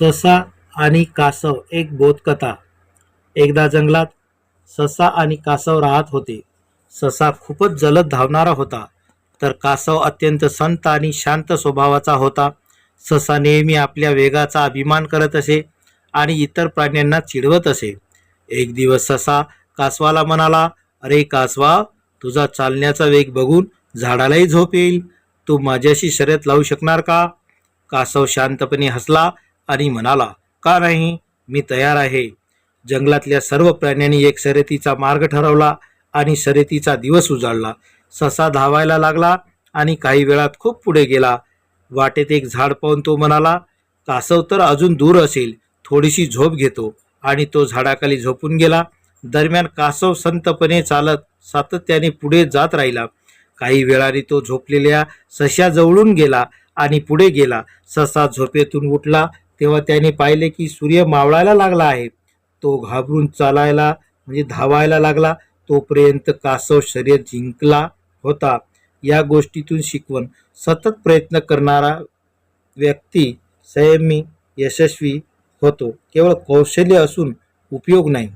ससा आणि कासव एक बोधकथा. एकदा जंगलात ससा आणि कासव राहत होते. ससा खूपच जलद धावणारा होता तर कासव अत्यंत संत आणि शांत स्वभावाचा होता. ससा नेहमी आपल्या वेगाचा अभिमान करत असे आणि इतर प्राण्यांना चिडवत असे. एक दिवस ससा कासवाला म्हणाला अरे कासवा तुझा चालण्याचा वेग बघून झाडालाही झोप येईल. तू माझ्याशी शर्यत लावू शकणार का? कासव शांतपणे हसला आणि म्हणाला का नाही? मी तयार आहे. जंगलातल्या सर्व प्राण्यांनी एक शर्यतीचा मार्ग ठरवला आणि शर्यतीचा दिवस उजाडला ससा धावायला लागला आणि काही वेळात खूप पुढे गेला. वाटेत एक झाड पाहून तो म्हणाला कासव तर अजून दूर असेल थोडीशी झोप घेतो. आणि तो झाडाखाली झोपून गेला. दरम्यान कासव संतपणे चालत सातत्याने पुढे जात राहिला. काही वेळाने तो झोपलेल्या सश्याजवळून गेला आणि पुढे गेला. ससा झोपेतून उठला तेव्हा त्याने पाहिले की सूर्य मावळायला लागला आहे. तो घाबरून चालायला म्हणजे धावायला लागला. तोपर्यंत कासव शरीर जिंकला होता. या गोष्टीतून शिकवण. सतत प्रयत्न करणारा व्यक्ती संयमी यशस्वी होतो. केवळ कौशल्य असून उपयोग नाही.